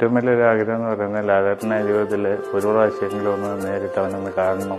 ഏറ്റവും വലിയൊരു ആഗ്രഹം എന്ന് പറയുന്നത് ലാലേട്ടനെ ജീവിതത്തിൽ ഒരു പ്രാവശ്യമെങ്കിലും ഒന്ന് നേരിട്ട് അവനൊന്ന് കാണണം.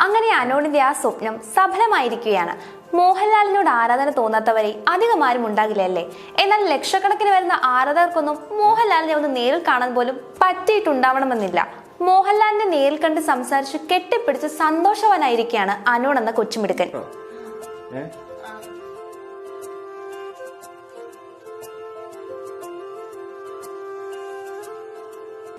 അങ്ങനെ അനോണിന്റെ ആ സ്വപ്നം സഫലമായിരിക്കുകയാണ്. മോഹൻലാലിനോട് ആരാധന തോന്നാത്തവരെ അധികം ആരും ഉണ്ടാകില്ലല്ലേ? എന്നാൽ ലക്ഷക്കണക്കിന് വരുന്ന ആരാധകർക്കൊന്നും മോഹൻലാലിനെ ഒന്ന് നേരിൽ കാണാൻ പോലും പറ്റിയിട്ടുണ്ടാവണമെന്നില്ല. മോഹൻലാലിനെ നേരിൽ കണ്ട് സംസാരിച്ച് കെട്ടിപ്പിടിച്ച് സന്തോഷവാനായിരിക്കുകയാണ് അനോൺ എന്ന കൊച്ചുമിടുക്കൻ.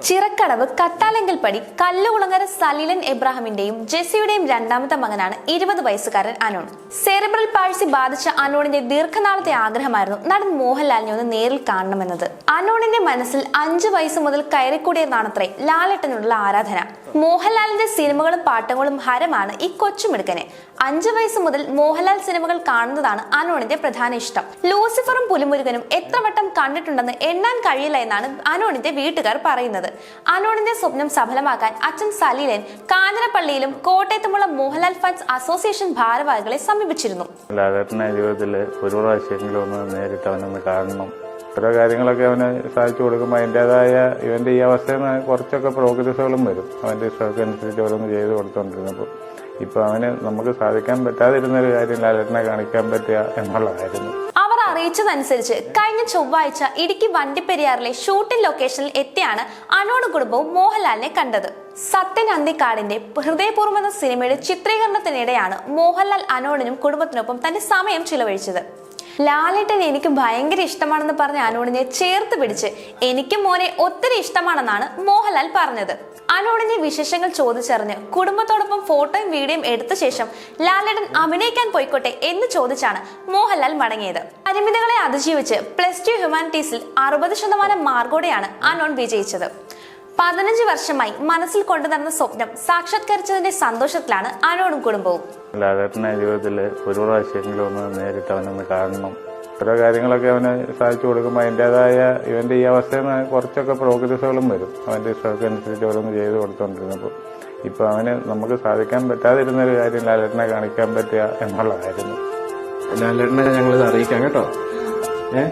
ചിറക്കടവ് കട്ടാലെങ്കിൽ പടി കല്ലുകുളങ്ങര സലീലൻ എബ്രാഹിമിന്റെയും ജെസ്സിയുടെയും രണ്ടാമത്തെ മകനാണ് ഇരുപത് വയസ്സുകാരൻ അനോൺ. സെറിബ്രൽ പാഴ്സി ബാധിച്ച അനോണിന്റെ ദീർഘനാളത്തെ ആഗ്രഹമായിരുന്നു നടൻ മോഹൻലാലിനെ ഒന്ന് നേരിൽ കാണണമെന്നത്. അനോണിന്റെ മനസ്സിൽ അഞ്ചു വയസ്സ് മുതൽ കയറിക്കൂടിയതാണത്രേ ലാലേട്ടനുള്ള ആരാധന. മോഹൻലാലിന്റെ സിനിമകളും പാട്ടുകളും ഹരമാണ് ഈ കൊച്ചുമിടുക്കനെ. അഞ്ചു വയസ്സ് മുതൽ മോഹൻലാൽ സിനിമകൾ കാണുന്നതാണ് അനോണിന്റെ പ്രധാന ഇഷ്ടം. ലൂസിഫറും പുലിമുരുകനും എത്ര വട്ടം കണ്ടിട്ടുണ്ടെന്ന് എണ്ണാൻ കഴിയില്ല എന്നാണ് അനോണിന്റെ വീട്ടുകാർ പറയുന്നത്. അനോണിന്റെ സ്വപ്നം സഫലമാക്കാൻ അച്ഛൻ സലീലൻ കാഞ്ഞിരപ്പള്ളിയിലും കോട്ടയത്തുമുള്ള മോഹൻലാൽ ഫാൻസ് അസോസിയേഷൻ ഭാരവാഹികളെ സമീപിച്ചിരുന്നു. ഒരു പ്രാവശ്യമെങ്കിലും ഒന്ന് നേരിട്ട് അവനൊന്ന് കാണണം. ഓരോ കാര്യങ്ങളൊക്കെ അവന് സാധിച്ചു കൊടുക്കുമ്പോൾ അതിന്റെതായ ഇവന്റെ ഈ അവസ്ഥയിൽ നിന്ന് കുറച്ചൊക്കെ പ്രോഗ്രസ്സുകളും വരും. അവന്റെ ഇഷ്ടമൊക്കെ അനുസരിച്ച് ഓരോന്ന് ചെയ്ത് കൊടുത്തോണ്ടിരുന്നപ്പോൾ ഇപ്പൊ അവന് നമുക്ക് സാധിക്കാൻ പറ്റാതിരുന്ന ഒരു കാര്യം ലാലേട്ടനെ കാണിക്കാൻ പറ്റുക എന്നുള്ളതായിരുന്നു. അവർ അറിയിച്ചതനുസരിച്ച് കഴിഞ്ഞ ചൊവ്വാഴ്ച ഇടുക്കി വണ്ടിപ്പെരിയാറിലെ ഷൂട്ടിംഗ് ലൊക്കേഷനിൽ എത്തിയാണ് അനോട് കുടുംബവും മോഹൻലാലിനെ കണ്ടത്. സത്യൻ അന്തിക്കാടിന്റെ ഹൃദയപൂർവം എന്ന സിനിമയുടെ ചിത്രീകരണത്തിനിടെയാണ് മോഹൻലാൽ അനോടിനും കുടുംബത്തിനൊപ്പം തന്റെ സമയം ചിലവഴിച്ചത്. ലാലേട്ടൻ എനിക്ക് ഭയങ്കര ഇഷ്ടമാണെന്ന് പറഞ്ഞ അനോടിനെ ചേർത്ത് പിടിച്ച് എനിക്കും മോനെ ഒത്തിരി ഇഷ്ടമാണെന്നാണ് മോഹൻലാൽ പറഞ്ഞത്. അനോടിനെ വിശേഷങ്ങൾ ചോദിച്ചറിഞ്ഞ് കുടുംബത്തോടൊപ്പം ഫോട്ടോയും വീഡിയോയും എടുത്ത ശേഷം ലാലേട്ടൻ അഭിനയിക്കാൻ പോയിക്കോട്ടെ എന്ന് ചോദിച്ചാണ് മോഹൻലാൽ മടങ്ങിയത്. പരിമിതികളെ അതിജീവിച്ച് പ്ലസ് ടു ഹ്യൂമാനിറ്റീസിൽ അറുപത് ശതമാനം മാർക്കോടെയാണ് അനോൺ വിജയിച്ചത്. പതിനഞ്ച് വർഷമായി മനസ്സിൽ കൊണ്ടുനടന്ന സ്വപ്നം സാക്ഷാത്കരിച്ചതിന്റെ സന്തോഷത്തിലാണ് അനോടും കുടുംബവും. ലാലേട്ടനെ ജീവിതത്തിൽ ഒരു പ്രാവശ്യമെങ്കിലും ഒന്ന് നേരിട്ട് അവനൊന്ന് കാണണം. ഓരോ കാര്യങ്ങളൊക്കെ അവന് സാധിച്ചു കൊടുക്കുമ്പോൾ അതിന്റെതായ ഇവന്റെ ഈ അവസ്ഥയിൽ നിന്ന് കുറച്ചൊക്കെ പ്രോഗ്രസ്സുകളും വരും. അവന്റെ ഇഷ്ടമൊക്കെ അനുസരിച്ച് ഓരോന്ന് ചെയ്ത് കൊടുത്തോണ്ടിരുന്നപ്പോൾ ഇപ്പൊ അവന് നമുക്ക് സാധിക്കാൻ പറ്റാതിരുന്ന ഒരു കാര്യം ലാലേട്ടനെ കാണിക്കാൻ പറ്റുക എന്നുള്ളതായിരുന്നു ലാലേട്ടനെ ഞങ്ങളിത് അറിയിക്കാം കേട്ടോ. ഏഹ്